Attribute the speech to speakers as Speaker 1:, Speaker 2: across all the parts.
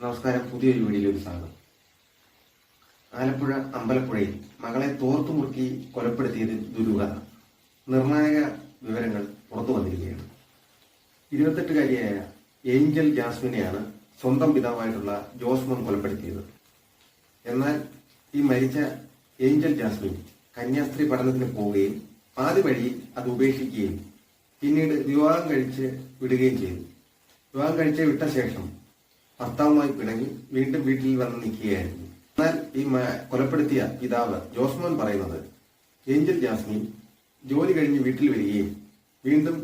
Speaker 1: നമസ്കാരം. പുതിയൊരു വീഡിയോയിലേക്ക് സ്വാഗതം. ആലപ്പുഴ അമ്പലപ്പുഴയിൽ മകളെ തോർത്തു മുറുക്കി കൊലപ്പെടുത്തിയത് ദുരൂഹത നിർണായക വിവരങ്ങൾ പുറത്തു വന്നിരിക്കുകയാണ്. ഇരുപത്തെട്ടുകാരിയായ ഏഞ്ചൽ ജാസ്മിനെയാണ് സ്വന്തം പിതാവായിട്ടുള്ള ജോസ്മോൻ കൊലപ്പെടുത്തിയത്. എന്നാൽ ഈ മരിച്ച ഏഞ്ചൽ ജാസ്മിൻ കന്യാസ്ത്രീ പഠനത്തിന് പോവുകയും പാതി വഴി അത് ഉപേക്ഷിക്കുകയും പിന്നീട് വിവാഹം കഴിച്ച് വിടുകയും ചെയ്തു. വിവാഹം കഴിച്ച് വിട്ട ശേഷം ഭർത്താവുമായി പിണങ്ങി വീണ്ടും വീട്ടിൽ വന്ന് നിൽക്കുകയായിരുന്നു. എന്നാൽ ഈ കൊലപ്പെടുത്തിയ പിതാവ് ജോസ്മോൻ പറയുന്നത് ഏഞ്ചൽ ജാസ്മിൻ ജോലി കഴിഞ്ഞ് വീട്ടിൽ വരികയും വീണ്ടും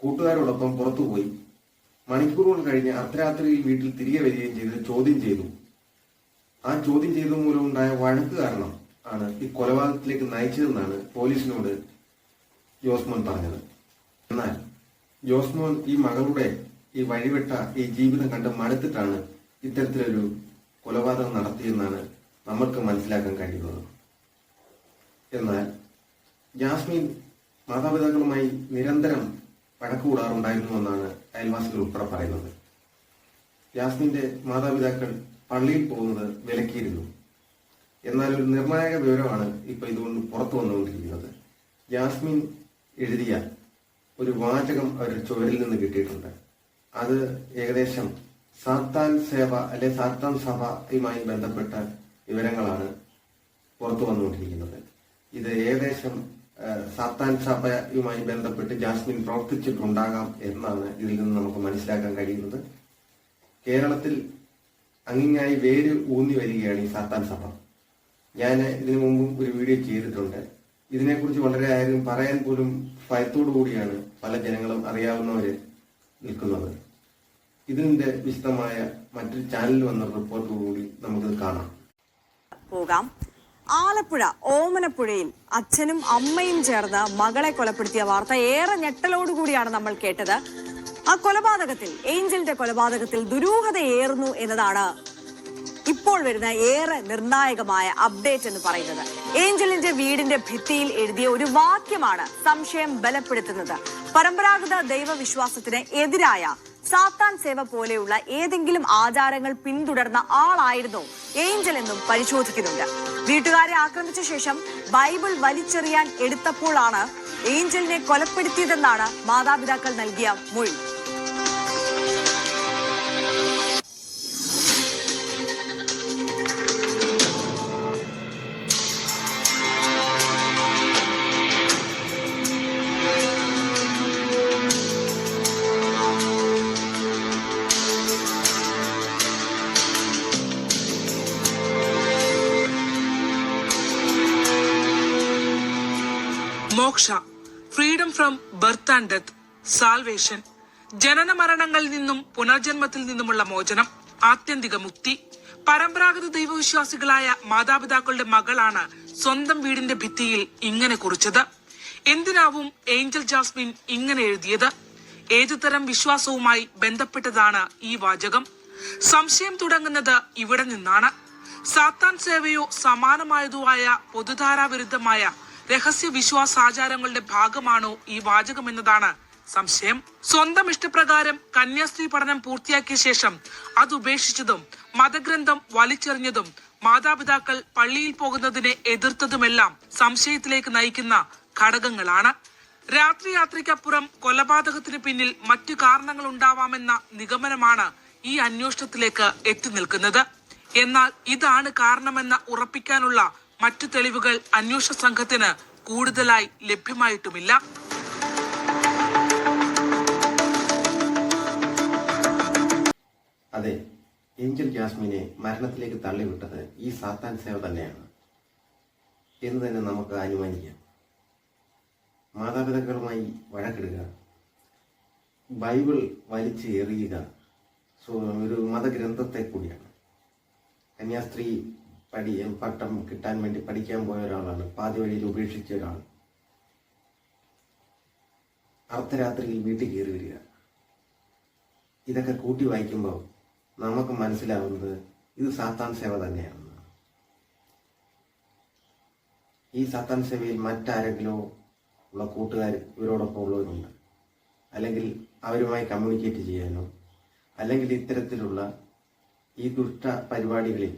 Speaker 1: കൂട്ടുകാരോടൊപ്പം പുറത്തുപോയി മണിക്കൂറുകൾ കഴിഞ്ഞ് അർദ്ധരാത്രിയിൽ വീട്ടിൽ തിരികെ വരികയും ചെയ്ത് ചോദ്യം ചെയ്തു. ആ ചോദ്യം ചെയ്തത് മൂലമുണ്ടായ വഴക്ക് കാരണം ആണ് ഈ കൊലപാതകത്തിലേക്ക് നയിച്ചതെന്നാണ് പോലീസിനോട് ജോസ്മോൻ പറഞ്ഞത്. എന്നാൽ ജോസ്മോൻ ഈ മകളുടെ ഈ വഴിവിട്ട ഈ ജീവിതം കണ്ട് മടുത്തിട്ടാണ് ഇത്തരത്തിലൊരു കൊലപാതകം നടത്തിയെന്നാണ് നമ്മൾക്ക് മനസ്സിലാക്കാൻ കഴിയുന്നത്. എന്നാൽ ജാസ്മിൻ മാതാപിതാക്കളുമായി നിരന്തരം വഴക്ക് കൂടാറുണ്ടായിരുന്നുവെന്നാണ് അയൽവാസികൾ ഉൾപ്പെടെ പറയുന്നത്. ജാസ്മിന്റെ മാതാപിതാക്കൾ പള്ളിയിൽ പോകുന്നത് വിലക്കിയിരുന്നു. എന്നാൽ ഒരു നിർണായക വിവരമാണ് ഇപ്പൊ ഇതുകൊണ്ട് പുറത്തു വന്നുകൊണ്ടിരിക്കുന്നത്. ജാസ്മിൻ എഴുതിയ ഒരു വാചകം അവരുടെ ചുവരിൽ നിന്ന് കിട്ടിയിട്ടുണ്ട്. അത് ഏകദേശം സാത്താൻ സേവ അല്ലെ സാത്താൻ സഭയുമായി ബന്ധപ്പെട്ട വിവരങ്ങളാണ് പുറത്തു വന്നുകൊണ്ടിരിക്കുന്നത്. ഇത് ഏകദേശം സാത്താൻ സഭയുമായി ബന്ധപ്പെട്ട് ജാസ്മിൻ പ്രവർത്തിച്ചിട്ടുണ്ടാകാം എന്നാണ് ഇതിൽ നിന്ന് നമുക്ക് മനസ്സിലാക്കാൻ കഴിയുന്നത്. കേരളത്തിൽ അങ്ങിങ്ങായി വേര് ഊന്നി വരികയാണ് ഈ സാത്താൻ സഭ. ഞാൻ ഇതിനു മുമ്പും ഒരു വീഡിയോ ചെയ്തിട്ടുണ്ട്. ഇതിനെക്കുറിച്ച് വളരെ ആരും പറയാൻ പോലും ഭയത്തോടു കൂടിയാണ് പല ജനങ്ങളും അറിയാവുന്നവര് നിൽക്കുന്നത്. ഇതിന്റെ വിശദമായ മറ്റൊരു ചാനലിൽ വന്ന റിപ്പോർട്ട് കൂടി നമുക്ക് കാണാം.
Speaker 2: പോകാം. ആലപ്പുഴ ഓമനപ്പുഴയിൽ അച്ഛനും അമ്മയും ചേർന്ന് മകളെ കൊലപ്പെടുത്തിയ വാർത്ത ഏറെ ഞെട്ടലോടുകൂടിയാണ് നമ്മൾ കേട്ടത്. ആ കൊലപാതകത്തിൽ ഏഞ്ചലിന്റെ കൊലപാതകത്തിൽ ദുരൂഹതയേറുന്നു എന്നതാണ് ഇപ്പോൾ വരുന്ന ഏറെ നിർണായകമായ അപ്ഡേറ്റ് എന്ന് പറയുന്നത്. ഏഞ്ചലിന്റെ വീടിന്റെ ഭിത്തിയിൽ എഴുതിയ ഒരു വാക്യമാണ് സംശയം ബലപ്പെടുത്തുന്നത്. പരമ്പരാഗത ദൈവവിശ്വാസത്തിന് എതിരായ സാത്താൻ സേവ പോലെയുള്ള ഏതെങ്കിലും ആചാരങ്ങൾ പിന്തുടർന്ന ആളായിരുന്നു ഏഞ്ചൽ എന്നും പരിശോധിക്കുന്നുണ്ട്. വീട്ടുകാരെ ആക്രമിച്ച ശേഷം ബൈബിൾ വലിച്ചെറിയാൻ എടുത്തപ്പോഴാണ് ഏഞ്ചലിനെ കൊലപ്പെടുത്തിയതെന്നാണ് മാതാപിതാക്കൾ നൽകിയ മൊഴി.
Speaker 3: Moksha freedom from birth and death salvation ജനന മരണങ്ങളിൽ നിന്നും പുനർജന്മത്തിൽ നിന്നുമുള്ള മോചനം ആത്യന്തിക മുക്തി പരമ്പരാഗത ദൈവവിശ്വാസികളായ മാതാപിതാക്കളുടെ മകളാണ് സ്വന്തം വീടിന്റെ ഭിത്തിയിൽ ഇങ്ങനെ കുറിച്ചത്. എന്തിനാവും ഏഞ്ചൽ ജാസ്മിൻ ഇങ്ങനെ എഴുതിയത്? ഏതുതരം വിശ്വാസവുമായി ബന്ധപ്പെട്ടതാണ് ഈ വാചകം? സംശയം തുടങ്ങുന്നത് ഇവിടെ നിന്നാണ്. സാത്താൻ സേവയോ സമാനമായതുമായ പൊതുധാരാവിരുദ്ധമായ പൊതുധാരാ വിരുദ്ധമായ രഹസ്യ വിശ്വാസാചാരങ്ങളുടെ ഭാഗമാണോ ഈ വാചകം എന്നതാണ് സംശയം. സ്വന്തം ഇഷ്ടപ്രകാരം കന്യാസ്ത്രീ പഠനം പൂർത്തിയാക്കിയ ശേഷം അത് ഉപേക്ഷിച്ചതും മതഗ്രന്ഥം വലിച്ചെറിഞ്ഞതും മാതാപിതാക്കൾ പള്ളിയിൽ പോകുന്നതിനെ എതിർത്തതുമെല്ലാം സംശയത്തിലേക്ക് നയിക്കുന്ന ഘടകങ്ങളാണ്. രാത്രി യാത്രയ്ക്കപ്പുറം കൊലപാതകത്തിന് പിന്നിൽ മറ്റു കാരണങ്ങൾ ഉണ്ടാവാമെന്ന നിഗമനമാണ് ഈ അന്വേഷണത്തിലേക്ക് എത്തി നിൽക്കുന്നത്. എന്നാൽ ഇതാണ് കാരണമെന്ന് ഉറപ്പിക്കാനുള്ള മറ്റു തെളിവുകൾ അന്വേഷണ സംഘത്തിന് കൂടുതലായി ലഭ്യമായിട്ടുമില്ല.
Speaker 1: അതെ ഏഞ്ചൽ ജാസ്മിനെ മരണത്തിലേക്ക് തള്ളിവിട്ടത് ഈ സാത്താൻ സേവ തന്നെയാണ്. എന്ന് തന്നെ നമുക്ക് അനുമാനിക്കാം. മാതാപിതാക്കളുമായി വഴക്കിടുക ബൈബിൾ വലിച്ചു എറിയുക ഒരു മതഗ്രന്ഥത്തെ കൂടിയാണ്. കന്യാസ്ത്രീ പഠി പട്ടം കിട്ടാൻ വേണ്ടി പഠിക്കാൻ പോയ ഒരാളാണ്. പാതി വഴിയിൽ ഉപേക്ഷിച്ച ഒരാൾ അർദ്ധരാത്രിയിൽ വീട്ടിൽ കയറി വരിക. ഇതൊക്കെ കൂട്ടി വായിക്കുമ്പോൾ നമുക്ക് മനസ്സിലാവുന്നത് ഇത് സാത്താൻ സേവ തന്നെയാണ് ഈ സാത്താൻ സേവയിൽ മറ്റാരെങ്കിലോ ഉള്ള കൂട്ടുകാർ ഇവരോടൊപ്പം ഉള്ളവരുണ്ട്. അല്ലെങ്കിൽ അവരുമായി കമ്മ്യൂണിക്കേറ്റ് ചെയ്യാനോ അല്ലെങ്കിൽ ഇത്തരത്തിലുള്ള ഈ ദുഷ്ട പരിപാടികളിൽ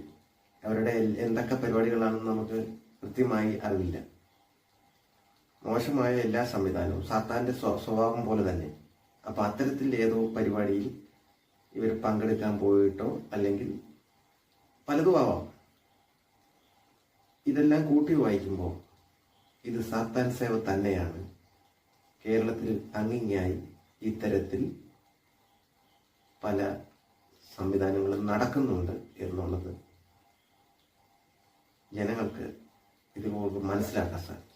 Speaker 1: അവരുടെ എന്തൊക്കെ പരിപാടികളാണെന്ന് നമുക്ക് കൃത്യമായി അറിവില്ല. മോശമായ എല്ലാ സംവിധാനവും സാത്താന്റെ സ്വ- സ്വഭാവം പോലെ തന്നെ. അപ്പൊ അത്തരത്തിൽ ഏതോ പരിപാടിയിൽ ഇവർ പങ്കെടുക്കാൻ പോയിട്ടോ അല്ലെങ്കിൽ പലതും ആവാം ഇതെല്ലാം കൂട്ടി വായിക്കുമ്പോൾ ഇത് സാത്താൻ സേവ തന്നെയാണ്. കേരളത്തിൽ അങ്ങിങ്ങായി ഇത്തരത്തിൽ പല സംവിധാനങ്ങളും നടക്കുന്നുണ്ട് എന്നുള്ളത് ജനങ്ങൾക്ക് ഇതുപോലെ മനസ്സിലാക്കാൻ സാധിക്കും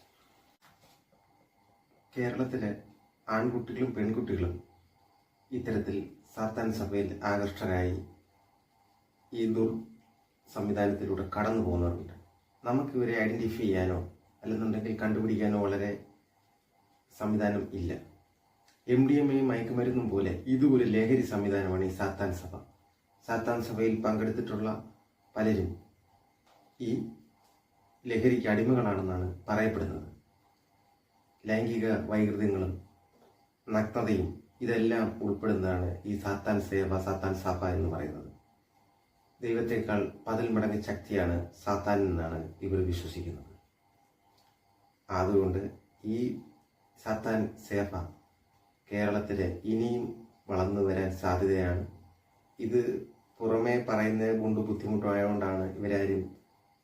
Speaker 1: കേരളത്തിലെ ആൺകുട്ടികളും പെൺകുട്ടികളും ഇത്തരത്തിൽ സാത്താൻ സഭയിൽ ആകർഷകരായി ഈ ദുർ സംവിധാനത്തിലൂടെ കടന്നു പോകുന്നവരുണ്ട്. നമുക്കിവരെ ഐഡന്റിഫൈ ചെയ്യാനോ അല്ലെന്നുണ്ടെങ്കിൽ കണ്ടുപിടിക്കാനോ വളരെ സംവിധാനം ഇല്ല. എം ഡി എം എയും മയക്കുമരുന്നും പോലെ ഇതും ഒരു ലഹരി സംവിധാനമാണ് ഈ സാത്താൻ സഭ. സാത്താൻ സഭയിൽ പങ്കെടുത്തിട്ടുള്ള പലരും ഈ ലഹരിക്ക് അടിമകളാണെന്നാണ് പറയപ്പെടുന്നത്. ലൈംഗിക വൈകൃതങ്ങളും നഗ്നതയും ഇതെല്ലാം ഉൾപ്പെടുന്നതാണ് ഈ സാത്താൻ സേവ സാത്താൻ സഭ എന്ന് പറയുന്നത്. ദൈവത്തെക്കാൾ പതിൽ മടങ്ങ് ശക്തിയാണ് സാത്താൻ എന്നാണ് ഇവർ വിശ്വസിക്കുന്നത്. അതുകൊണ്ട് ഈ സാത്താൻ സേവ കേരളത്തിൽ ഇനിയും വളർന്നു വരാൻ സാധ്യതയാണ്. ഇത് പുറമേ പറയുന്നത് കൊണ്ട് ബുദ്ധിമുട്ടായതുകൊണ്ടാണ് ഇവരാരും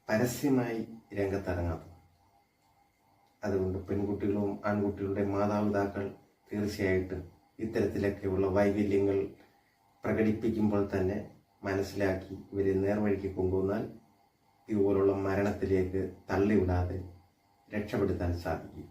Speaker 1: പരസ്യമായി രംഗത്തിറങ്ങാത്തത് അതുകൊണ്ട് പെൺകുട്ടികളും ആൺകുട്ടികളുടെ മാതാപിതാക്കൾ തീർച്ചയായിട്ടും ഇത്തരത്തിലൊക്കെയുള്ള വൈകല്യങ്ങൾ പ്രകടിപ്പിക്കുമ്പോൾ തന്നെ മനസ്സിലാക്കി ഇവരെ നേർവഴിക്ക് കൊണ്ടുവന്നാൽ ഇതുപോലുള്ള മരണത്തിലേക്ക് തള്ളിവിടാതെ രക്ഷപ്പെടുത്താൻ സാധിക്കും.